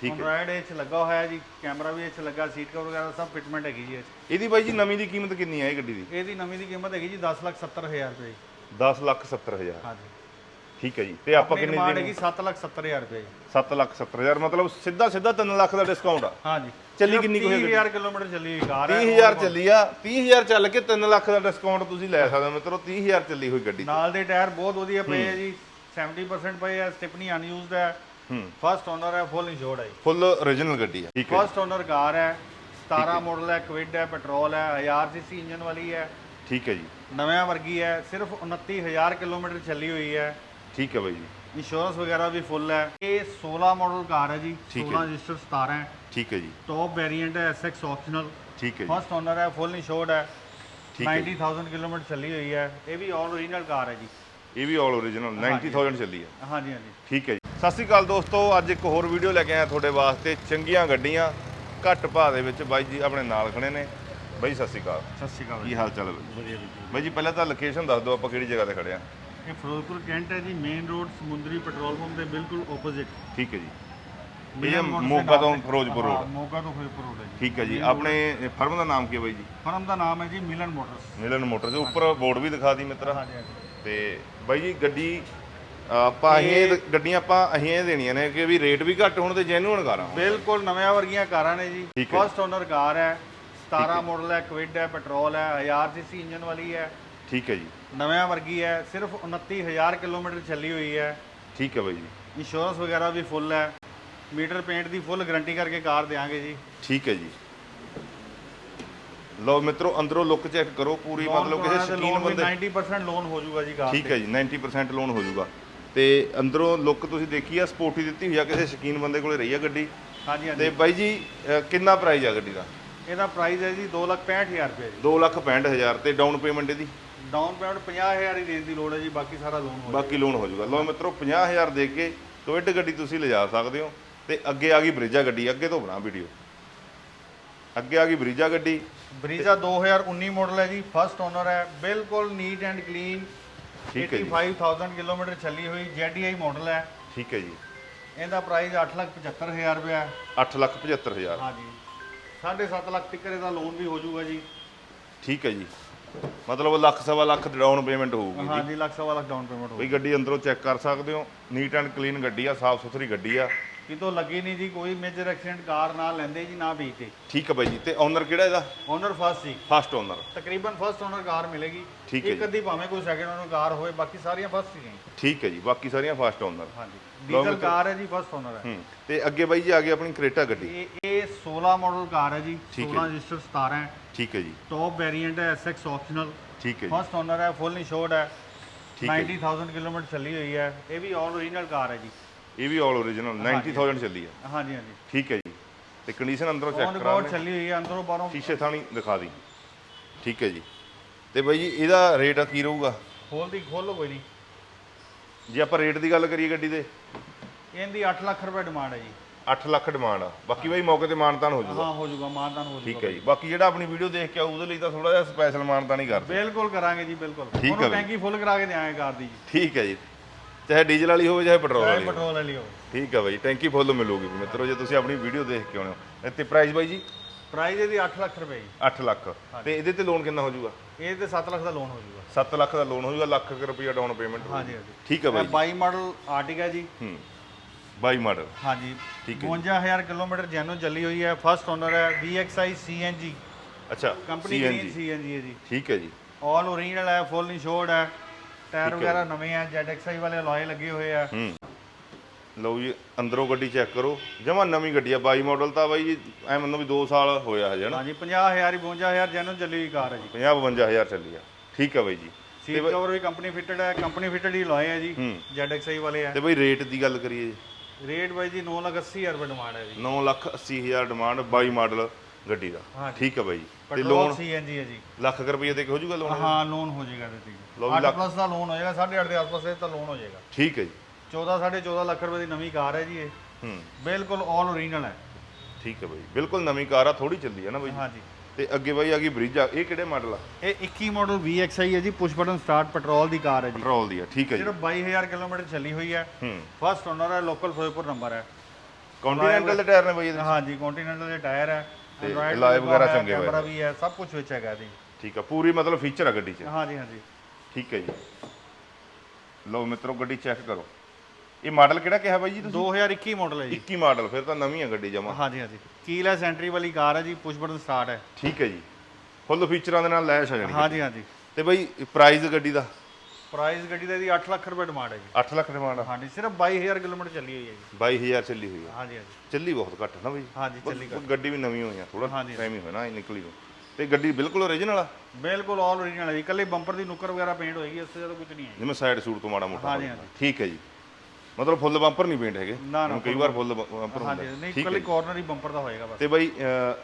ਠੀਕ ਹੈ। ਐਂਡਰੋਇਡ ਇਹ 'ਚ ਲੱਗਾ ਹੋਇਆ ਜੀ ਕੈਮਰਾ ਵੀ ਇਹ 'ਚ ਲੱਗਾ ਸੀਟ ਕਵਰ ਵਗੈਰਾ ਸਭ ਫਿਟਮੈਂਟ ਹੈਗੀ ਜੀ ਇਹ 'ਚ। ਇਹਦੀ ਬਾਈ ਜੀ ਨਵੀਂ ਦੀ ਕੀਮਤ ਕਿੰਨੀ ਹੈ ਇਹ ਗੱਡੀ ਦੀ? ਇਹਦੀ ਨਵੀਂ ਦੀ ਕੀਮਤ ਹੈਗੀ ਜੀ 10 ਲੱਖ 70 ਹਜ਼ਾਰ ਰੁਪਏ ਜੀ। 10 ਲੱਖ 70 ਹਜ਼ਾਰ। ਹਾਂਜੀ। ਠੀਕ ਹੈ ਜੀ। ਤੇ ਆਪਾਂ ਆਪਣੀ ਕਿੰਨੇ ਡਿਮਾਂਡ ਦੀ ਹੈਗੀ 7 ਲੱਖ 70 ਹਜ਼ਾਰ ਰੁਪਏ ਜੀ। 7 ਲੱਖ 70 ਹਜ਼ਾਰ ਮਤਲਬ ਸਿੱਧਾ ਸਿੱਧਾ 3 ਲੱਖ ਦਾ ਡਿਸਕਾਊਂਟ ਆ। ਹਾਂਜੀ। ਚੱਲੀ ਕਿੰਨੀ ਕੁ ਹੋਈ ਗੱਡੀ? 30000 ਕਿਲੋਮੀਟਰ ਚੱਲੀ ਹੋਈ ਕਾਰ ਹੈ 30000 ਚੱਲੀ ਆ। 30000 ਚੱਲ ਕੇ 3 ਲੱਖ ਦਾ ਡਿਸਕਾਊਂਟ ਤੁਸੀਂ ਲੈ ਸਕਦੇ ਹੋ ਮਿੱਤਰੋ 30000 ਚੱਲੀ ਹੋਈ ਗੱਡੀ ਨਾਲ ਦੇ ਟਾਇਰ ਬਹੁਤ ਵਧੀਆ ਪਏ ਹੈ। ਜੀ। 70% ਪਏ ਹੈ ਸਟਿਪਨੀ ਅਨਯੂਜ਼ਡ ਹੈ। ਹੂੰ। ਫਸਟ ਓਨਰ ਹੈ ਫੁੱਲ ਇੰਸ਼ੋਰਡ ਹੈ ਜੀ। ਫੁੱਲ origignal ਗੱਡੀ ਆ ਠੀਕ ਹੈ ਫਸਟ ਓਨਰ ਕਾਰ ਹੈ 17 ਮਾਡਲ ਹੈ। ਕਵਿਡ ਹੈ ਪੈਟਰੋਲ ਹੈ 1000 ਸੀਸੀ ਇੰਜਨ ਵਾਲੀ ਹੈ। ਠੀਕ ਹੈ ਜੀ। ਨਵਿਆਂ ਵਰਗੀ ਹੈ ਸਿਰਫ 29000 ਕਿਲੋਮੀਟਰ ਚੱਲੀ ਹੋਈ ਹੈ। ਠੀਕ ਹੈ ਬਾਈ ਜੀ। ਇੰਸ਼ੋਰੈਂਸ ਵਗੈਰਾ ਵੀ ਫੁੱਲ ਹੈ। ਇਹ 16 ਮਾਡਲ ਕਾਰ ਹੈ ਜੀ ਠੀਕ ਹੈ 16 ਰਜਿਸਟਰ 17 ਹੈ। ਠੀਕ ਹੈ ਜੀ। ਟੌਪ ਵੇਰੀਐਂਟ ਹੈ SX ਆਪਸ਼ਨਲ ਠੀਕ ਹੈ ਜੀ। ਫਸਟ ਓਨਰ ਹੈ ਫੁੱਲ ਇੰਸ਼ੋਰਡ ਹੈ। ਠੀਕ ਹੈ 90000 ਕਿਲੋਮੀਟਰ ਚੱਲੀ ਹੋਈ ਹੈ। ਇਹ ਵੀ ਆਲ ਓਰੀਜਨਲ ਕਾਰ ਹੈ ਜੀ। ਇਹ ਵੀ ਆਲ origignal 90000 ਚੱਲੀ ਆ ਹਾਂਜੀ ਹਾਂਜੀ। ਠੀਕ ਹੈ ਸਤਿ ਸ਼੍ਰੀ ਅਕਾਲ ਦੋਸਤੋ ਅੱਜ ਇੱਕ ਹੋਰ ਵੀਡੀਓ ਲੈ ਕੇ ਆਇਆ ਤੁਹਾਡੇ ਵਾਸਤੇ ਚੰਗੀਆਂ ਗੱਡੀਆਂ ਘੱਟ ਭਾਅ ਦੇ ਵਿੱਚ ਬਾਈ ਜੀ ਆਪਣੇ ਨਾਲ ਖੜੇ ਨੇ। ਬਾਈ ਸਤਿ ਸ਼੍ਰੀ ਅਕਾਲ। ਸਤਿ ਸ਼੍ਰੀ ਅਕਾਲ ਕੀ ਹਾਲ ਚਾਲ ਹੈ ਬਾਈ ਵਧੀਆ ਜੀ ਬਾਈ ਜੀ ਪਹਿਲਾਂ ਤਾਂ ਲੋਕੇਸ਼ਨ ਦੱਸ ਦਿਓ ਆਪਾਂ ਕਿਹੜੀ ਜਗ੍ਹਾ ਤੇ ਖੜੇ ਆ? ਇਹ ਫਿਰੋਜ਼ਪੁਰ ਕੈਂਟ ਹੈ ਜੀ main road Samundri petrol pump ਦੇ ਬਿਲਕੁਲ ਆਪੋਜ਼ਿਟ ਠੀਕ ਹੈ ਜੀ। ਇਹ ਮੋਗਾ ਤੋਂ ਫਿਰੋਜ਼ਪੁਰ ਰੋਡ ਮੋਗਾ ਤੋਂ ਫਿਰੋਜ਼ਪੁਰ ਰੋਡ ਹੈ ਜੀ। ਠੀਕ ਹੈ ਜੀ ਆਪਣੇ ਫਰਮ ਦਾ ਨਾਮ ਕੀ ਹੈ ਬਾਈ ਜੀ? ਫਰਮ ਦਾ ਨਾਮ ਹੈ ਜੀ ਮਿਲਨ ਮੋਟਰਸ। ਮਿਲਨ ਮੋਟਰਸ ਉੱਪਰ ਬੋਰਡ ਵੀ ਦਿਖਾ ਦੀ ਮਿੱਤਰਾ। ਹਾਂਜੀ ਹਾਂਜੀ। ਤੇ ਬਾਈ ਜੀ ਗੱਡੀ ਆਪਾਂ ਅਸੀਂ ਇਹ ਗੱਡੀਆਂ ਆਪਾਂ ਅਸੀਂ ਇਹ ਦੇਣੀਆਂ ਨੇ ਕਿ ਵੀ ਰੇਟ ਵੀ ਘੱਟ ਹੋਣ ਤੇ ਜੈਨੂਅਨ ਕਾਰਾਂ ਬਿਲਕੁਲ ਨਵਿਆਂ ਵਰਗੀਆਂ ਕਾਰਾਂ ਨੇ ਜੀ। ਠੀਕ ਹੈ। ਫਸਟ ਓਨਰ ਕਾਰ ਹੈ 17 ਮਾਡਲ ਹੈ ਕਵਿਡ ਹੈ ਪੈਟਰੋਲ ਹੈ 1000 ਸੀਸੀ ਇੰਜਨ ਵਾਲੀ ਹੈ। ਠੀਕ ਹੈ ਜੀ। ਨਵਿਆਂ ਵਰਗੀ ਹੈ ਸਿਰਫ 29000 ਕਿਲੋਮੀਟਰ ਚੱਲੀ ਹੋਈ ਹੈ। ਠੀਕ ਹੈ ਬਾਈ ਜੀ। ਇੰਸ਼ੋਰੈਂਸ ਵਗੈਰਾ ਵੀ ਫੁੱਲ ਹੈ। ਮੀਟਰ ਪੇਂਟ ਦੀ ਫੁੱਲ ਗਾਰੰਟੀ ਕਰਕੇ ਕਾਰ ਦੇਾਂਗੇ ਜੀ। ਠੀਕ ਹੈ ਜੀ। ਲਓ ਮਿੱਤਰੋ ਅੰਦਰੋਂ ਲੁੱਕ ਚੈੱਕ ਕਰੋ ਪੂਰੀ। ਮਤਲਬ ਕਿਸੇ ਸ਼ਕੀਨ ਬੰਦੇ 90% ਲੋਨ ਹੋ ਜਾਊਗਾ ਜੀ ਕਾਰ ਠੀਕ ਹੈ ਜੀ 90% ਲੋਨ ਹੋ ਜਾਊਗਾ। ਤੇ ਅੰਦਰੋਂ ਲੁੱਕ ਤੁਸੀਂ ਦੇਖੀ ਆ ਸਪੋਰਟੀ ਦਿੱਤੀ ਹੋਈ ਆ ਕਿਸੇ ਸ਼ਕੀਨ ਬੰਦੇ ਕੋਲੇ ਰਹੀ ਆ ਗੱਡੀ? ਹਾਂਜੀ ਹਾਂਜੀ। ਤੇ ਬਾਈ ਜੀ ਅ, ਕਿੰਨਾ ਪ੍ਰਾਈਸ ਆ ਗੱਡੀ ਦਾ? ਇਹਦਾ ਪ੍ਰਾਈਸ ਹੈ ਜੀ 265000 ਰੁਪਏ ਜੀ। 265000 ਤੇ ਡਾਊਨ ਪੇਮੈਂਟ ਇਹਦੀ? ਡਾਊਨ ਪੇਮੈਂਟ 50000 ਹੀ ਦੇਣ ਦੀ ਲੋੜ ਹੈ ਜੀ ਬਾਕੀ ਸਾਰਾ ਲੋਨ ਹੋ ਬਾਕੀ ਲੋਨ ਹੋ ਜਾਊਗਾ। ਲਓ ਮਿੱਤਰੋ 50000 ਦੇ ਕੇ ਟੋਇਟ ਗੱਡੀ ਤੁਸੀਂ ਲਿਜਾ ਸਕਦੇ ਹੋ ਤੇ ਅੱਗੇ ਆ ਗਈ ਬ੍ਰਿਜਾ ਗੱਡੀ ਅੱਗੇ ਤੋਂ ਬਣਾ ਵੀਡੀਓ ਅੱਗੇ ਆ ਗਈ ਬ੍ਰਿਜਾ ਗੱਡੀ। ਬਰੀਜ਼ਾ 2019 ਮਾਡਲ ਹੈ ਜੀ ਫਸਟ ਓਨਰ ਹੈ ਬਿਲਕੁਲ ਨੀਟ ਐਂਡ ਕਲੀਨ ਠੀਕ ਹੈ ਜੀ। 85000 ਕਿਲੋਮੀਟਰ ਚੱਲੀ ਹੋਈ ZDI ਮਾਡਲ ਹੈ। ਠੀਕ ਹੈ ਜੀ। ਇਹਦਾ ਪ੍ਰਾਈਸ 875000 ਰੁਪਏ ਹੈ। 875000 ਹਾਂਜੀ। 7.5 ਲੱਖ ਤੱਕ ਇਹਦਾ ਲੋਨ ਵੀ ਹੋ ਜਾਊਗਾ ਜੀ। ਠੀਕ ਹੈ ਜੀ। ਮਤਲਬ ਲੱਖ ਸਵਾ ਲੱਖ ਡਾਊਨ ਪੇਮੈਂਟ ਹੋਊਗੀ ਹਾਂਜੀ ਲੱਖ ਸਵਾ ਲੱਖ ਡਾਊਨ ਪੇਮੈਂਟ ਹੋ ਬਈ ਗੱਡੀ ਅੰਦਰੋਂ ਚੈੱਕ ਕਰ ਸਕਦੇ ਹੋ। ਨੀਟ ਐਂਡ ਕਲੀਨ ਗੱਡੀ ਆ ਸਾਫ਼ ਸੁਥਰੀ ਗੱਡੀ ਆ। ਕਿਤੋਂ ਲੱਗੀ ਨਹੀਂ ਜੀ ਕੋਈ ਮੇਜਰ ਐਕਸੀਡੈਂਟ ਕਾਰ ਨਾ ਲੈਂਦੇ ਜੀ ਨਾ ਵੇਚਦੇ ਠੀਕ ਹੈ ਬਾਈ ਜੀ ਤੇ ਓਨਰ ਕਿਹੜਾ ਇਹਦਾ? ਓਨਰ ਫਸਟ ਜੀ। ਫਸਟ ਓਨਰ ਤਕਰੀਬਨ ਫਸਟ ਓਨਰ ਕਾਰ ਮਿਲੇਗੀ। ਠੀਕ ਹੈ ਇੱਕ ਅੱਧੀ ਭਾਵੇਂ ਕੋਈ ਸੈਕਿੰਡ ਓਨਰ ਕਾਰ ਹੋਵੇ ਬਾਕੀ ਸਾਰੀਆਂ ਫਸਟ ਹੀ ਨੇ। ਠੀਕ ਹੈ ਜੀ ਬਾਕੀ ਸਾਰੀਆਂ ਫਸਟ ਓਨਰ ਹਾਂਜੀ। ਡੀਜ਼ਲ। ਕਾਰ ਹੈ ਜੀ ਫਸਟ ਓਨਰ ਹੈ। ਹੂੰ ਤੇ ਅੱਗੇ ਬਾਈ ਜੀ ਆ ਗਈ ਆਪਣੀ ਕਰੇਟਾ ਗੱਡੀ। ਇਹ ਇਹ 16 ਮਾਡਲ ਕਾਰ ਹੈ ਜੀ ਠੀਕ ਹੈ 16 ਰਜਿਸਟਰ 17 ਹੈ। ਠੀਕ ਹੈ ਜੀ। ਟੌਪ ਵੇਰੀਐਂਟ ਹੈ SX ਆਪਸ਼ਨਲ ਠੀਕ ਹੈ ਜੀ। ਫਸਟ ਓਨਰ ਹੈ ਫੁੱਲ ਇੰਸ਼ੋਰਡ ਹੈ। ਠੀਕ ਹੈ ਜੀ। 90000 ਕਿਲੋਮੀਟਰ ਚੱਲੀ ਹੋਈ ਹੈ। ਇਹ ਵੀ ਆਲ ਓਰੀਜਨਲ ਕਾਰ ਹੈ ਜੀ। ਇਹ ਵੀ ਆਲ origignal 90000 ਚੱਲੀ ਆ ਹਾਂਜੀ ਹਾਂਜੀ। ਠੀਕ ਹੈ ਜੀ। ਤੇ ਕੰਡੀਸ਼ਨ ਅੰਦਰੋਂ ਔਨ ਚੈੱਕ ਕਰਾ ਰਿਕਾਰਡ ਲੈ ਚੱਲੀ ਹੋਈ ਹੈ ਅੰਦਰੋਂ ਬਾਹਰੋਂ। ਸ਼ੀਸ਼ੇ ਥਾਣੀ ਦਿਖਾ ਦੀ। ਠੀਕ ਹੈ ਜੀ। ਤੇ ਬਾਈ ਜੀ ਇਹਦਾ ਰੇਟ ਕੀ ਰਹੂਗਾ? ਖੋਲ ਦੀ ਖੋਲੋ ਕੋਈ ਨਹੀਂ। ਜੇ ਆਪਾਂ ਰੇਟ ਦੀ ਗੱਲ ਕਰੀਏ ਗੱਡੀ ਦੇ। ਇਹਦੀ 8 ਲੱਖ ਰੁਪਏ ਡਿਮਾਂਡ ਹੈ ਜੀ। 8 ਲੱਖ ਡਿਮਾਂਡ ਆ। ਬਾਕੀ ਬਾਈ ਮੌਕੇ ਤੇ ਮਾਨਤਾਨ ਹੋ ਜਾਊਗਾ ਹਾਂ ਹੋ ਜਾਊਗਾ ਮਾਨਦਾਨ ਹੋ ਜਾਊਗਾ ਠੀਕ ਹੈ ਜੀ। ਬਾਕੀ ਜਿਹੜਾ ਆਪਣੀ ਵੀਡੀਓ ਦੇਖ ਕੇ ਆਊ ਉਹਦੇ ਲਈ ਤਾਂ ਥੋੜਾ ਜਿਹਾ ਸਪੈਸ਼ਲ ਮਾਨਤਾਨ ਹੀ ਕਰਦੇ। ਬਿਲਕੁਲ ਕਰਾਂਗੇ ਜੀ ਬਿਲਕੁਲ। ਹੈ ਉਹਨੂੰ। ਟੈਂਕੀ ਫੁੱਲ ਕਰਾ ਕੇ ਦੇਾਂਗੇ ਕਾਰ ਦੀ ਜੀ। ਠੀਕ ਹੈ ਜੀ। ਚਾਹੇ ਡੀਜ਼ਲ ਵਾਲੀ ਹੋਵੇ ਚਾਹੇ ਪੈਟਰੋਲ ਚਾਹੇ ਵਾਲੀ ਹੋਵੇ। ਪੈਟਰੋਲ ਵਾਲੀ ਹੋ ਠੀਕ ਹੈ ਬਾਈ ਟੈਂਕੀ ਫੁੱਲ ਮਿਲੂਗੀ। ਮਿੱਤਰੋ ਜੇ ਤੁਸੀਂ ਆਪਣੀ ਵੀਡੀਓ ਦੇਖ ਕੇ ਆਉਣੇ ਹੋ। ਇੱਥੇ ਪ੍ਰਾਈਸ ਬਾਈ ਜੀ? ਪ੍ਰਾਈਸ ਇਹਦੀ 8 ਲੱਖ ਰੁਪਏ ਜੀ। 8 ਲੱਖ। ਤੇ ਇਹਦੇ ਤੇ ਲੋਨ ਕਿੰਨਾ ਹੋ ਜਾਊਗਾ ਇਹ ਤੇ 7 ਲੱਖ ਦਾ ਲੋਨ ਹੋ ਜਾਊਗਾ 7 ਲੱਖ ਦਾ ਲੋਨ ਹੋ ਜਾਊਗਾ ਲੱਖ ਰੁਪਈਆ ਡਾਊਨ ਪੇਮੈਂਟ ਹਾਂਜੀ ਹਾਂਜੀ। ਠੀਕ ਹੈ ਬਾਈ ਇਹ 22 ਮਾਡਲ ਆਰਟਿਕਾ ਜੀ। ਹੂੰ। ਬਾਈ ਮਾਡਲ। ਹਾਂਜੀ। ਠੀਕ ਹੈ 52000 ਕਿਲੋਮੀਟਰ ਜੈਨੋ ਚੱਲੀ ਹੋਈ ਹੈ। ਫਸਟ ਓਨਰ ਹੈ VXI CNG ਅੱਛਾ ਕੰਪਨੀ CNG ਗ੍ਰੀਨ CNG ਹੈ ਜੀ। ਠੀਕ ਹੈ ਜੀ। ਆਲ ਓਰੀਜਨਲ ਹੈ ਫੁੱਲ ਇੰਸ਼ੋਰਡ ਹੈ। ਟਾਇਰ ਹੈ ਵਗੈਰਾ ਨਵੇਂ ਆ ZXI ਵਾਲੇ ਅਲੋਏ ਲੱਗੇ ਹੋਏ ਆ। ਹੂੰ। ਲਓ ਜੀ ਅੰਦਰੋਂ ਗੱਡੀ ਚੈੱਕ ਕਰੋ। ਜਮਾ ਨਵੀਂ ਗੱਡੀ ਆ 22 ਮਾਡਲ ਤਾਂ ਬਾਈ ਜੀ ਐ ਮੰਨੋ ਵੀ 2 ਸਾਲ ਹੋਇਆ ਹਜੇ ਨਾ ਹਾਂਜੀ 50000 ਹੀ 52000 ਜੈਨੋ ਚੱਲੀ ਹੋਈ ਕਾਰ ਹੈ ਜੀ। 50 52000 ਚੱਲੀ ਆ। ਠੀਕ ਹੈ ਬਾਈ ਜੀ। ਸੀਟ ਕਵਰ ਵੀ ਕੰਪਨੀ ਫਿਟਡ ਹੈ ਕੰਪਨੀ ਫਿਟਡ ਹੀ ਲੋਏ ਹੈ ਜੀ ਹੂੰ। ZXI ਵਾਲੇ ਆ। ਤੇ ਬਾਈ ਰੇਟ ਦੀ ਗੱਲ ਕਰੀਏ ਜੀ। ਰੇਟ ਬਾਈ ਜੀ 9,80,000 ਰੁਪਏ ਡਿਮਾਂਡ ਹੈ ਜੀ। 9 ਲੱਖ 80 ਹਜ਼ਾਰ ਡਿਮਾਂਡ 22 ਮਾਡਲ ਗੱਡੀ ਦਾ। ਠੀਕ ਹੈ ਬਾਈ ਤੇ ਲੋਨ CNG ਹੈ ਜੀ ਲੱਖ ਰੁਪਏ ਦੇ ਕੇ ਹੋ ਜਾਊਗਾ ਲੋਨ ਹਾਂ ਲੋਨ ਹੋ ਜਾਏਗਾ ਤੇ ਵੀ 8 ਪਲੱਸ ਦਾ ਲੋਨ ਹੋ ਜਾਏਗਾ 8.5 ਦੇ ਆਸ-ਪਾਸ ਇਹ ਤਾਂ ਲੋਨ ਹੋ ਜਾਏਗਾ। ਠੀਕ ਹੈ ਜੀ। 14 14.5 ਲੱਖ ਰੁਪਏ ਦੀ ਨਵੀਂ ਕਾਰ ਹੈ ਜੀ ਇਹ। ਹੂੰ। ਬਿਲਕੁਲ ਆਲ ਓਰੀਜਨਲ ਹੈ। ਠੀਕ ਹੈ ਬਾਈ ਬਿਲਕੁਲ ਨਵੀਂ ਕਾਰ ਆ ਥੋੜੀ ਚੱਲੀ ਆ ਨਾ ਬਾਈ ਹਾਂਜੀ ਤੇ ਅੱਗੇ ਬਾਈ ਆ ਗਈ ਬ੍ਰਿਜਾ ਇਹ ਕਿਹੜੇ ਮਾਡਲ ਆ? ਇਹ 21 ਮਾਡਲ VXI ਹੈ ਜੀ ਪੁਸ਼ ਬਟਨ ਸਟਾਰਟ ਪੈਟਰੋਲ ਦੀ ਕਾਰ ਹੈ ਜੀ। ਪੈਟਰੋਲ ਦੀ ਆ ਠੀਕ ਹੈ ਜੀ। ਸਿਰਫ 22000 ਕਿਲੋਮੀਟਰ ਚੱਲੀ ਹੋਈ ਹੈ। ਹੂੰ। ਫਸਟ ਓਨਰ ਹੈ ਲੋਕਲ ਫਿਰੋਜ਼ਪੁਰ ਨੰਬਰ ਹੈ। ਕੰਟੀਨੈਂਟਲ ਦੇ ਟਾਇਰ ਨੇ ਬਾਈ ਇਹਦੇ ਹਾਂਜੀ ਕੰਟੀਨੈਂਟਲ ਦੇ ਟਾਇਰ ਹੈ। alloy ਲੱਗਾ ਵਗੈਰਾ ਚੰਗੇ ਹੋਏ ਕੈਮਰਾ ਵੀ ਹੈ ਸਭ ਕੁਝ ਵਿੱਚ ਹੈਗਾ ਜੀ। ਠੀਕ ਆ ਪੂਰੀ ਮਤਲਬ ਫੀਚਰ ਆ ਗੱਡੀ 'ਚ। ਹਾਂਜੀ ਹਾਂਜੀ। ਠੀਕ ਹੈ ਜੀ। ਲਓ ਮਿੱਤਰੋ ਗੱਡੀ ਚੈੱਕ ਕਰੋ। ਇਹ ਮਾਡਲ ਕਿਹੜਾ ਕਿਹਾ ਬਾਈ ਜੀ ਤੁਸੀਂ? 2021 ਮਾਡਲ ਹੈ ਜੀ। 21 ਮਾਡਲ ਫਿਰ ਤਾਂ ਨਵੀਂ ਆ ਗੱਡੀ ਜਮਾ। ਹਾਂਜੀ ਹਾਂਜੀ। ਕੀਲੈਸ ਐਂਟਰੀ ਵਾਲੀ ਕਾਰ ਹੈ ਜੀ ਪੁਸ਼ ਬਟਨ ਸਟਾਰਟ ਹੈ। ਠੀਕ ਹੈ ਜੀ। ਫੁੱਲ ਫੀਚਰਾਂ ਦੇ ਨਾਲ ਲੈਸ਼ ਆ ਜਾਣੀ ਹਾਂਜੀ ਹਾਂਜੀ। ਤੇ ਬਾਈ ਪ੍ਰਾਈਸ ਗੱਡੀ ਦਾ? ਪ੍ਰਾਈਸ ਗੱਡੀ ਦਾ ਜੀ 8 ਲੱਖ ਰੁਪਏ ਡਿਮਾਂਡ ਹੈ ਜੀ। 8 ਲੱਖ ਡਿਮਾਂਡ ਹਾਂਜੀ ਸਿਰਫ 22000 ਕਿਲੋਮੀਟਰ ਚੱਲੀ ਹੋਈ ਹੈ ਜੀ। 22000 ਚੱਲੀ ਹੋਈ ਆ। ਹਾਂਜੀ ਹਾਂਜੀ। ਚੱਲੀ ਬਹੁਤ ਘੱਟ ਨਾ ਬਾਈ। ਹਾਂਜੀ ਚੱਲੀ ਬਸ ਗੱਡੀ ਵੀ ਨਵੀਂ ਹੋਈ ਆ ਥੋੜਾ। ਟਾਈਮ ਹੀ ਹੋਇਆ ਨਾ ਇਹ ਨਿਕਲੀ ਨੂੰ ਤੇ ਗੱਡੀ ਬਿਲਕੁਲ ਓਰੀਜਨਲ ਆ? ਬਿਲਕੁਲ ਆਲ ਓਰੀਜਨਲ ਹੈ ਜੀ। ਕੱਲੇ ਬੰਪਰ ਦੀ ਨੁੱਕਰ ਵਗੈਰਾ ਪੇਂਟ ਹੋਏਗੀ ਇਸ ਤੋਂ ਜ਼ਿਆਦਾ ਕੁਝ ਨਹੀਂ ਹੈ ਜਿਵੇਂ ਸਾਈਡ ਸੂਟ ਤੋਂ ਮਾੜਾ ਮੋਟਾ ਹਾਂਜੀ। ਹਾਂਜੀ। ਠੀਕ ਹੈ ਜੀ। ਮਤਲਬ ਫੁੱਲ ਬੰਪਰ ਨਹੀਂ ਪੇਂਟ ਹੈਗੇ। ਨਾ, ਨਾ, ਹੁਣ ਕਈ ਵਾਰ ਫੁੱਲ ਬੰਪਰ ਹਾਂਜੀ ਹੁੰਦਾ। ਨਹੀਂ ਠੀਕ ਹੈ ਕੱਲੇ। ਕਾਰਨਰ ਹੀ ਬੰਪਰ ਦਾ ਹੋਏਗਾ ਬਸ। ਤੇ ਬਾਈ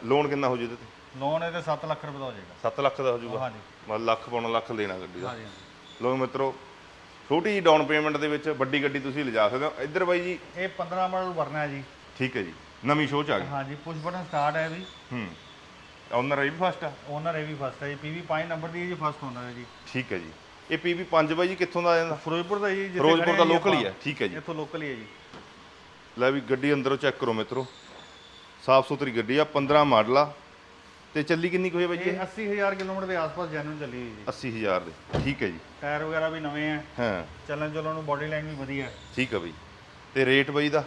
ਲੋਨ ਕਿੰਨਾ ਹੋ ਜੂ ਇਹਦੇ ਤੇ? ਲੋਨ ਇਹਦੇ 7 ਲੱਖ ਰੁਪਏ ਦਾ ਹੋ ਜਾਏਗਾ। 7 ਲੱਖ ਦਾ ਹੋ ਜੂਗਾ ਹਾਂਜੀ। ਮਤਲਬ ਲੱਖ ਪੌਣਾ ਲੱਖ ਦੇਣਾ ਗੱਡੀ ਦਾ। ਹਾਂਜੀ ਹਾਂਜੀ। ਲੋ ਮਿੱਤਰੋ ਛੋਟੀ ਜੀ ਡਾਊਨ ਪੇਮੈਂਟ ਦੇ ਵਿੱਚ ਵੱਡੀ ਗੱਡੀ ਤੁਸੀਂ ਲਿਜਾ ਸਕਦੇ ਹੋ। ਇੱਧਰ ਬਾਈ ਜੀ। ਇਹ 15 ਮਾਡਲ ਵਰਨਾ ਹੈ ਜੀ। ਠੀਕ ਹੈ ਜੀ। ਨਵੀਂ ਸ਼ੋਅ ਚ ਆ ਗਈ ਹਾਂਜੀ ਪੁਸ਼ ਬਟਨ ਸਟਾਰਟ ਹੈ ਵੀ। ਹੂੰ। ਓਨਰ ਇਹ ਵੀ ਫਸਟ ਆ? ਓਨਰ ਇਹ ਵੀ ਫਸਟ ਹੈ ਜੀ। ਪੀਵੀ 5 ਨੰਬਰ ਦੀ ਹੈ ਜੀ ਫਸਟ ਓਨਰ ਹੈ ਜੀ। ਠੀਕ ਹੈ ਜੀ। ਇਹ ਪੀਵੀ 5 ਬਾਈ ਜੀ ਕਿੱਥੋਂ ਦਾ ਆ ਜਾਂਦਾ ਫਿਰੋਜ਼ਪੁਰ ਦਾ ਜੀ ਜਿੱਥੇ ਫਿਰੋਜ਼ਪੁਰ ਖੜੇ ਦਾ ਹਾਂ ਜੀ ਲੋਕਲ ਹੀ ਆਪਾਂ। ਹੈ ਠੀਕ ਹੈ ਜੀ। ਇੱਥੋਂ ਲੋਕਲ ਹੀ ਹੈ ਜੀ। ਲੈ ਵੀ ਗੱਡੀ ਅੰਦਰੋਂ ਚੈੱਕ ਕਰੋ ਮਿੱਤਰੋ। ਸਾਫ਼ ਸੁਥਰੀ ਗੱਡੀ ਆ 15 ਮਾਡਲ ਆ। ਤੇ ਚੱਲੀ ਕਿੰਨੀ ਕੁ ਹੋਈ ਬਾਈ ਜੀ? ਇਹ 80000 ਕਿਲੋਮੀਟਰ ਦੇ ਆਸ-ਪਾਸ ਜੈਨੂਨ ਚੱਲੀ ਹੋਈ ਜੀ। 80000 ਦੇ ਠੀਕ ਹੈ ਜੀ। ਟਾਇਰ ਵਗੈਰਾ ਵੀ ਨਵੇਂ ਹੈ ਹਾਂ। ਚੱਲਣ ਚੁਲਣ ਨੂੰ ਬੋਡੀ ਲਾਈਨ ਵੀ ਵਧੀਆ। ਹੈ ਠੀਕ ਹੈ ਬਾਈ। ਤੇ ਰੇਟ ਬਾਈ ਦਾ?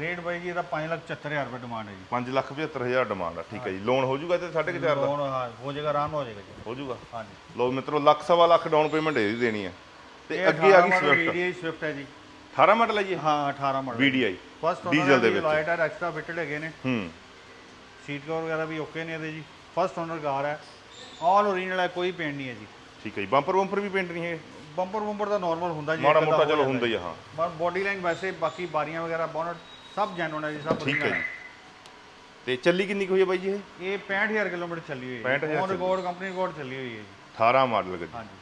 ਰੇਟ ਬਾਈ ਜੀ ਇਹਦਾ 574000 ਰੁਪਏ ਡਿਮਾਂਡ ਹੈ ਜੀ। 575000 ਡਿਮਾਂਡ ਆ ਠੀਕ ਹੈ ਜੀ। ਲੋਨ ਹੋ ਜੂਗਾ ਤੇ 4.5 ਦਾ? ਲੋਨ ਹਾਂ ਹੋ ਜਾਏਗਾ ਆਰਾਮ ਨਾਲ ਹੋ ਜਾਏਗਾ ਜੀ। ਹੋ ਜੂਗਾ? ਹਾਂਜੀ। ਲੋ ਮਿੱਤਰੋ ਲੱਖ ਸਵਾ ਲੱਖ ਡਾਊਨ ਪੇਮੈਂਟ ਇਹਦੀ ਦੇਣੀ ਆ। ਤੇ ਅੱਗੇ ਆ ਗਈ ਸਵਿਫਟ ਵੀਡੀਆਈ ਸਵਿਫਟ ਹੈ ਜੀ। 18 ਮਾਡਲ ਹੈ ਜੀ। ਹਾਂ 18 ਮਾਡਲ VDI ਫਸਟ ਡੀਜ਼ਲ ਦੇ ਵਿੱਚ। ਲਾਈਟ ਹੈ ਐਕਸਟਰਾ ਫਿਟਡ ਹੈਗੇ ਨੇ। ਹੂੰ। ਸੀਟ ਕਵਰ ਵਗੈਰਾ ਵੀ ਓਕੇ ਨੇ ਇਹਦੇ ਜੀ। ਫਸਟ ਓਨਰ ਕਾਰ ਹੈ। ਆਲ ਓਰੀਜਨਲ ਹੈ ਕੋਈ ਪੇਂਟ ਨਹੀਂ ਹੈ ਜੀ। ਠੀਕ ਹੈ ਜੀ। ਬੰਪਰ ਬੰਪਰ ਵੀ ਪੇਂਟ ਨਹੀਂ ਹੈ? ਬੰਪਰ ਬੰਪਰ ਦਾ ਨਾਰਮਲ ਹੁੰਦਾ ਜੀ ਮਾੜਾ ਮੋਟਾ ਚਲੋ ਹੁੰਦਾ ਹੀ ਆ ਹਾਂ। ਬੋਡੀ ਲਾਈਨ ਵੈਸੇ ਬਾਕੀ ਬਾਰੀਆਂ ਵਗੈਰਾ ਬੋਨਟ ਸਭ ਜੈਨੂਨ ਹੈ ਜੀ ਸਭ ਠੀਕ ਹੈ ਜੀ। ਤੇ ਚੱਲੀ ਕਿੰਨੀ ਕੁ ਹੋਈ ਹੈ ਬਾਈ ਜੀ ਇਹ? ਇਹ 65000 ਕਿਲੋਮੀਟਰ ਚੱਲੀ ਹੋਈ ਹੈ 65,000 ਔਨ ਰਿਕਾਰਡ ਕੰਪਨੀ ਰਿਕਾਰਡ ਚੱਲੀ ਹੋਈ ਹੈ ਜੀ। 18 ਮਾਡਲ ਗੱਡੀ। ਹਾਂਜੀ।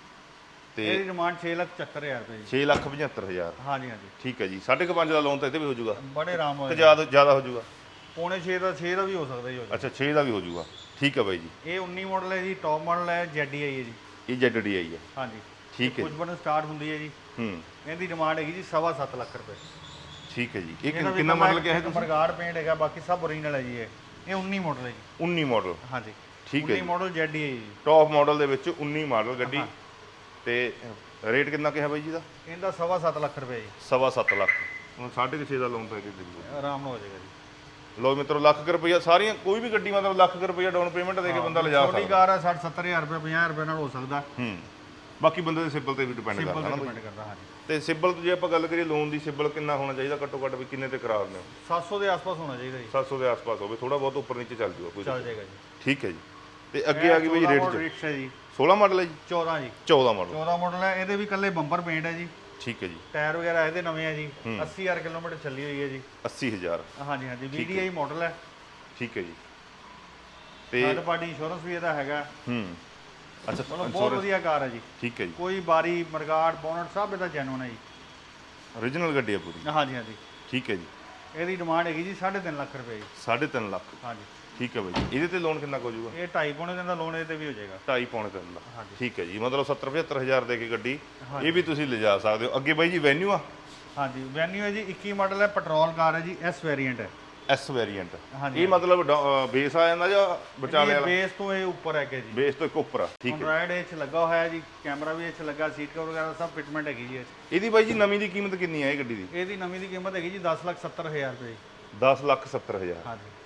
ਤੇ ਇਹਦੀ ਡਿਮਾਂਡ 675000 ਰੁਪਏ ਜੀ। 6 ਲੱਖ 75000 ਹਾਂਜੀ ਹਾਂਜੀ। ਠੀਕ ਹੈ ਜੀ। 5.5 ਦਾ ਲੋਨ ਤਾਂ ਇੱਥੇ ਵੀ ਹੋ ਜਾਊਗਾ। ਬੜੇ ਆਰਾਮ ਤੇ ਹੋਏ ਜ਼ਿਆਦਾ ਜ਼ਿਆਦਾ ਹੋ ਜਾਊਗਾ। ਪੌਣੇ 6 ਦਾ 6 ਦਾ ਵੀ ਹੋ ਸਕਦਾ ਜੀ ਅੱਛਾ 6 ਦਾ ਵੀ ਹੋ ਜਾਊਗਾ। ਠੀਕ ਹੈ ਬਾਈ ਜੀ। ਇਹ 19 ਮਾਡਲ ਹੈ ਜੀ ਟੌਪ ਮਾਡਲ ਹੈ ZDI ਹੈ ਜੀ। ਇਹ ZDI ਹੈ ਹਾਂਜੀ। ਠੀਕ ਹੈ ਕੁਝ ਬਟਨ ਸਟਾਰਟ ਹੁੰਦੀ ਹੈ ਜੀ। ਹੂੰ। ਇਹਦੀ ਡਿਮਾਂਡ ਹੈਗੀ ਜੀ 7.5 ਲੱਖ ਰੁਪਏ। ਠੀਕ ਹੈ ਜੀ। ਇਹ ਇਹਦਾ ਕਿੰਨ- ਮਾਡਲ ਕਿਹਾ ਹੈ ਇੱਕ ਬਰਗਾੜ ਪੇਂਟ ਹੈਗਾ ਬਾਕੀ ਸਭ ਓਰੀਜਨਲ ਹੈ ਜੀ ਇਹ। ਇਹ 19 ਮਾਡਲ ਹੈ ਜੀ। 19 ਮਾਡਲ ਹਾਂਜੀ। ਠੀਕ ਹੈ 19 ਮਾਡਲ ZDI ਹੈ ਜੀ। ਟੌਪ ਮਾਡਲ ਦੇ ਵਿੱਚ 19 ਮਾਡਲ ਗੱਡੀ। ਤੇ ਰੇਟ ਕਿੰਨਾ ਕਿਹਾ ਬਾਈ ਜੀ ਦਾ? ਇਹਦਾ 7.5 ਲੱਖ ਰੁਪਏ ਜੀ। ਸਵਾ ਸੱਤ ਲੱਖ। ਹੁਣ 6.5 ਦਾ ਲੋਨ ਪੈ ਕੇ ਦੇ ਆਰਾਮ ਨਾਲ ਹੋ ਜਾਏਗਾ ਜੀ। ਲੋ ਮਿੱਤਰੋ ਲੱਖ ਰੁਪਈਆ ਸਾਰੀਆਂ ਕੋਈ ਵੀ ਗੱਡੀ ਮਤਲਬ ਲੱਖ ਰੁਪਈਆ ਡਾਊਨ ਪੇਮੈਂਟ ਦੇ ਕੇ ਬੰਦਾ ਲਿਜਾ ਛੋਟੀ ਸਕਦਾ। ਕਾਰ ਹੈ 60 70000 ਰੁਪਏ 50000 ਰੁਪਏ ਨਾਲ ਹੋ ਸਕਦਾ। ਹੂੰ। ਬਾਕੀ ਬੰਦੇ ਦੇ ਸਿਬਲ ਤੇ ਵੀ ਡਿਪੈਂਡ ਸਿੰਪਲ ਕਰਦਾ ਤੇ ਨਾ ਡਿਪੈਂਡ ਕਰਦਾ ਹਾਂਜੀ। ਤੇ ਸਿਬਲ ਜੇ ਆਪਾਂ ਗੱਲ ਕਰੀਏ ਲੋਨ ਦੀ ਸਿਬਲ ਕਿੰਨਾ ਹੋਣਾ ਚਾਹੀਦਾ ਘੱਟੋ ਘੱਟ ਵੀ ਕਿੰਨੇ ਤੇ ਕਰਾ ਦਿੰਦੇ ਹੋ 700 ਦੇ ਆਸ-ਪਾਸ ਹੋਣਾ ਚਾਹੀਦਾ ਜੀ। 700 ਦੇ ਆਸ-ਪਾਸ ਹੋਵੇ ਥੋੜਾ ਬਹੁਤ ਉੱਪਰ ਨੀਚੇ ਚੱਲ ਜੂਗਾ ਕੋਈ ਚੱਲ ਜਾਏਗਾ ਜੀ। ਠੀਕ ਹੈ ਜੀ। ਤੇ ਅੱਗੇ ਆ ਗਈ ਬਈ ਰੇਟ ਚ। ਰਿਕਸ਼ਾ ਹੈ ਜੀ। 16 ਮਾਡਲ ਹੈ ਜੀ? 14 ਜੀ। 14 ਮਾਡਲ 14 ਮਾਡਲ ਹੈ ਇਹਦੇ ਵੀ ਕੱਲੇ ਬੰਪਰ ਪੇਂਟ ਹੈ ਜੀ। ਠੀਕ ਹੈ ਜੀ। ਟਾਇਰ ਵਗੈਰਾ ਇਹਦੇ ਨਵੇਂ ਆ ਜੀ। 80000 ਕਿਲੋਮੀਟਰ ਚੱਲੀ ਹੋਈ ਹੈ ਜੀ। 80000 ਹਾਂਜੀ ਹਾਂਜੀ। VDI ਮਾਡਲ ਹੈ। ਠੀਕ ਹੈ ਜੀ। ਤੇ ਥਰਡ ਪਾਰਟੀ ਇੰਸ਼ੋਰੈਂਸ ਵੀ ਇਹਦਾ ਹੈਗਾ। ਹੂੰ। ਅੱਛਾ ਮਤਲਬ ਬਹੁਤ ਵਧੀਆ ਕਾਰ ਹੈ ਜੀ। ਠੀਕ ਹੈ ਜੀ। ਕੋਈ ਬਾਰੀ ਮਰਗਾੜ ਬੋਨਟ ਸਭ ਇਹਦਾ ਜੈਨੂਨ ਹੈ ਜੀ। Origignal ਗੱਡੀ ਹੈ ਪੂਰੀ। ਹਾਂਜੀ ਹਾਂਜੀ। ਠੀਕ ਹੈ ਜੀ। ਇਹਦੀ ਡਿਮਾਂਡ ਹੈਗੀ ਜੀ 3.5 ਲੱਖ ਰੁਪਏ ਜੀ। 3.5 ਲੱਖ। ਹਾਂਜੀ। ਠੀਕ ਹੈ ਬਾਈ ਜੀ। ਇਹਦੇ ਤੇ ਲੋਨ ਕਿੰਨਾ ਕੁ ਹੋ ਜਾਊਗਾ ਇਹ 2.5 ਪੌਣੇ ਦਿਨ ਦਾ ਲੋਨ ਇਹਦੇ ਤੇ ਵੀ ਹੋ ਜਾਏਗਾ। 2.5 ਪੌਣੇ 3 ਲੱਖ ਹਾਂਜੀ। ਠੀਕ ਹੈ ਜੀ। ਮਤਲਬ 70 75000 ਦੇ ਕੇ ਗੱਡੀ ਇਹ ਵੀ ਤੁਸੀਂ ਲਿਜਾ ਸਕਦੇ ਹੋ। ਅੱਗੇ ਬਾਈ ਜੀ ਵੈਨਿਊ ਆ? ਹਾਂਜੀ। ਵੈਨਿਊ ਹੈ ਜੀ 21 ਮਾਡਲ ਹੈ ਪੈਟਰੋਲ ਕਾਰ ਹੈ ਜੀ ਐਸ ਵੇਰੀਐਂਟ ਹੈ। ਐਸ ਵੇਰੀਐਂਟ ਹਾਂਜੀ। ਇਹ ਮਤਲਬ ਬੇਸ ਆ ਜਾਂਦਾ ਜਾਂ ਵਿਚਾਲੇ ਇਹ ਵਾਲਾ? ਬੇਸ ਤੋਂ ਇਹ ਉੱਪਰ ਹੈ ਕਿ ਜੀ। ਬੇਸ ਤੋਂ ਇੱਕ ਉੱਪਰ ਆ ਠੀਕ ਹੈ। ਐਂਡਰੋਇਡ ਇਹ ਚ ਲੱਗਾ ਹੋਇਆ ਹੈ ਜੀ ਕੈਮਰਾ ਵੀ ਇਹ ਚ ਲੱਗਾ ਸੀਟ ਕਵਰ ਵਗੈਰਾ ਸਭ ਫਿਟਮੈਂਟ ਹੈਗੀ ਜੀ ਇਹ 'ਚ। ਇਹਦੀ ਬਾਈ ਜੀ ਨਵੀਂ ਦੀ ਕੀਮਤ ਕਿੰਨੀ ਹੈ ਇਹ ਗੱਡੀ ਦੀ? ਇਹਦੀ ਨਵੀਂ ਦੀ ਕੀਮਤ ਹੈਗੀ ਜੀ 10 ਲੱਖ 70 ਹਜ਼ਾਰ ਰੁਪਏ 10 ਲੱਖ 70 ਹਜ਼ਾਰ। ਹਾਂਜੀ।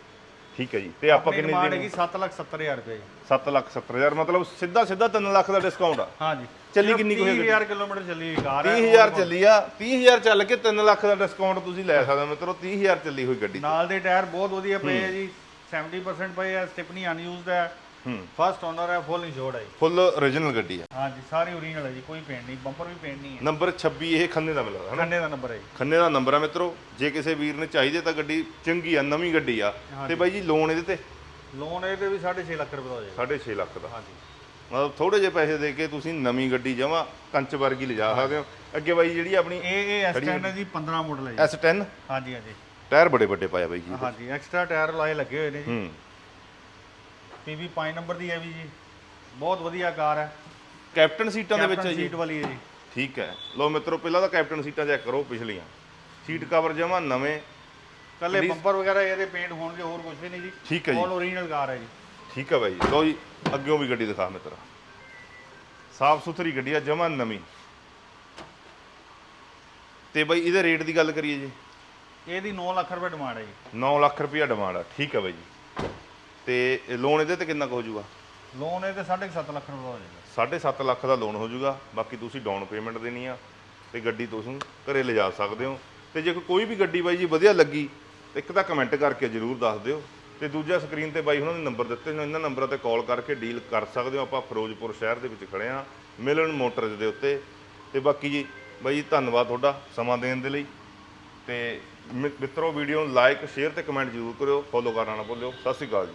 ਠੀਕ ਹੈ ਜੀ ਤੇ ਆਪਾਂ ਕਿੰਨੀ ਦੀ ਹੈਗੀ 7 ਲੱਖ 70 ਹਜ਼ਾਰ ਰੁਪਏ 7 ਲੱਖ 70 ਹਜ਼ਾਰ ਮਤਲਬ ਸਿੱਧਾ ਸਿੱਧਾ 3 ਲੱਖ ਦਾ ਡਿਸਕਾਊਂਟ ਆ। ਹਾਂਜੀ। ਚੱਲੀ ਕਿੰਨੀ ਕੁ ਹੋਈ 30000 ਕਿਲੋਮੀਟਰ ਚੱਲੀ ਕਾਰ ਹੈ 30000 ਚੱਲੀ ਆ 30000 ਚੱਲ ਕੇ 3 ਲੱਖ ਦਾ ਡਿਸਕਾਊਂਟ ਤੁਸੀਂ ਲੈ ਸਕਦੇ ਹੋ ਮਿੱਤਰੋ 30000 ਚੱਲੀ ਹੋਈ ਗੱਡੀ ਨਾਲ ਦੇ ਟਾਇਰ ਬਹੁਤ ਵਧੀਆ ਪਏ ਹੈ। ਜੀ 70% ਪਏ ਹੈ ਸਟਿਪਨੀ ਅਨਯੂਜ਼ਡ ਹੈ। ਹੂੰ ਫਸਟ ਓਨਰ ਹੈ ਫੁੱਲ ਇੰਸ਼ੋਰਡ ਹੈ। ਫੁੱਲ origignal ਗੱਡੀ ਆ। ਹਾਂਜੀ ਸਾਰੀ ਓਰੀਜਨਲ ਹੈ ਜੀ ਕੋਈ ਪੇਂਟ ਨਹੀਂ ਬੰਪਰ ਵੀ ਪੇਂਟ ਨਹੀਂ ਹੈ ਨੰਬਰ 26 ਇਹ ਖੰਨੇ ਦਾ ਮਿਲਦਾ ਹੈ ਨਾ ਖੰਨੇ ਦਾ ਨੰਬਰ ਹੈ ਜੀ। ਖੰਨੇ ਦਾ ਨੰਬਰ ਆ ਮਿੱਤਰੋ ਜੇ ਕਿਸੇ ਵੀਰ ਨੇ ਚਾਹੀਦੇ ਤਾਂ ਗੱਡੀ ਚੰਗੀ ਆ ਨਵੀਂ ਗੱਡੀ ਆ। ਤੇ ਬਾਈ ਜੀ ਲੋਨ ਇਹਦੇ ਤੇ? ਲੋਨ ਇਹਦੇ ਵੀ 6.5 ਲੱਖ ਰੁਪਏ ਦਾ ਹੋ ਜਾਏਗਾ। 6.5 ਲੱਖ ਦਾ। ਹਾਂਜੀ। ਮਤਲਬ ਥੋੜੇ ਜਿਹੇ ਪੈਸੇ ਦੇ ਕੇ ਤੁਸੀਂ ਨਵੀਂ ਗੱਡੀ ਜਮਾ ਕੰਚ ਵਰਗੀ ਲਿਜਾ ਸਕਦੇ ਹੋ। ਅੱਗੇ ਬਾਈ ਜਿਹੜੀ ਆਪਣੀ ਇਹ ਇਹ S10 ਹੈ ਜੀ 15 ਮਾਡਲ ਹੈ ਜੀ। S10? ਹਾਂਜੀ ਹਾਂਜੀ। ਟਾਇਰ ਬੜੇ ਵੱਡੇ ਪਾਇਆ ਬਾਈ ਜੀ। ਹਾਂਜੀ ਐਕਸਟਰਾ ਟਾਇਰ ਲਾਏ ਲੱਗੇ ਹੋਏ ਨੇ ਜੀ। ਹੂੰ। ਪੀਵੀ 5 ਨੰਬਰ ਦੀ ਹੈ ਵੀ ਜੀ। ਬਹੁਤ ਵਧੀਆ ਕਾਰ ਹੈ। ਕੈਪਟਨ ਸੀਟਾਂ ਦੇ ਵਿੱਚ ਹੈ ਕੈਪਟਨ ਜੀ। ਸੀਟ ਵਾਲੀ ਹੈ ਜੀ। ਠੀਕ ਹੈ। ਲੋ ਮਿੱਤਰੋ ਪਹਿਲਾਂ ਤਾਂ ਕੈਪਟਨ ਸੀਟਾਂ ਚੈੱਕ ਕਰੋ ਪਿਛਲੀਆਂ। ਸੀਟ ਕਵਰ ਜਮਾ ਨਵੇਂ। ਕੱਲੇ ਬੰਪਰ ਵਗੈਰਾ ਇਹਦੇ ਪੇਂਟ ਹੋਣਗੇ ਹੋਰ ਕੁਝ ਵੀ ਨਹੀਂ ਜੀ। ਠੀਕ ਹੈ ਜੀ। ਆਲ ਓਰੀਜਨਲ ਕਾਰ ਹੈ ਜੀ। ਠੀਕ ਹੈ ਬਾਈ ਲਓ ਜੀ ਅੱਗਿਓਂ ਵੀ ਗੱਡੀ ਦਿਖਾ ਮਿੱਤਰਾ। ਸਾਫ਼ ਸੁਥਰੀ ਗੱਡੀ ਆ ਜਮਾਂ ਨਵੀਂ। ਤੇ ਬਾਈ ਇਹਦੇ ਰੇਟ ਦੀ ਗੱਲ ਕਰੀਏ ਜੀ। ਇਹਦੀ 9 ਲੱਖ ਰੁਪਏ ਡਿਮਾਂਡ ਹੈ ਜੀ। 9 ਲੱਖ ਰੁਪਈਆ ਡਿਮਾਂਡ ਆ ਠੀਕ ਹੈ ਬਾਈ। ਜੀ ਤੇ ਲੋਨ ਇਹਦੇ ਤੇ ਕਿੰਨਾ ਕੁ ਹੋ ਜਾਊਗਾ ਲੋਨ ਇਹਦੇ 7.5 ਲੱਖ ਰੁਪਏ ਹੋ ਜਾਏਗਾ। 7.5 ਲੱਖ ਦਾ ਲੋਨ ਹੋ ਜਾਊਗਾ ਬਾਕੀ ਤੁਸੀਂ ਡਾਊਨ ਪੇਮੈਂਟ ਦੇਣੀ ਆ ਤੇ ਗੱਡੀ ਤੁਸੀਂ ਘਰੇ ਲਿਜਾ ਸਕਦੇ ਹੋ। ਤੇ ਜੇ ਕੋਈ ਵੀ ਗੱਡੀ ਬਾਈ ਜੀ ਵਧੀਆ ਲੱਗੀ ਤੇ ਇੱਕ ਤਾਂ ਕਮੈਂਟ ਕਰਕੇ ਜਰੂਰ ਦੱਸ ਦਿਓ। ਤੇ ਦੂਜਾ ਸਕਰੀਨ ਤੇ ਬਾਈ ਉਹਨਾਂ ਨੇ ਨੰਬਰ ਦਿੱਤੇ ਨੇ। ਇਹਨਾਂ ਨੰਬਰਾਂ ਤੇ ਕਾਲ ਕਰਕੇ ਡੀਲ ਕਰ ਸਕਦੇ ਹੋ। ਆਪਾਂ ਫਿਰੋਜ਼ਪੁਰ ਸ਼ਹਿਰ ਦੇ ਵਿੱਚ ਖੜੇ ਆ ਮਿਲਨ ਮੋਟਰਸ ਦੇ ਉੱਤੇ। ਤੇ ਬਾਕੀ ਜੀ, ਬਾਈ ਜੀ, ਧੰਨਵਾਦ ਤੁਹਾਡਾ ਸਮਾਂ ਦੇਣ ਦੇ ਲਈ। ਤੇ ਮਿ- ਮਿੱਤਰੋ, ਵੀਡੀਓ ਨੂੰ ਲਾਈਕ, ਸ਼ੇਅਰ ਤੇ ਕਮੈਂਟ ਜਰੂਰ ਕਰਿਓ। ਫੋਲੋ ਕਰਨਾ ਨਾ ਭੁੱਲਿਓ। ਸਤਿ ਸ਼੍ਰੀ ਅਕਾਲ ਜੀ।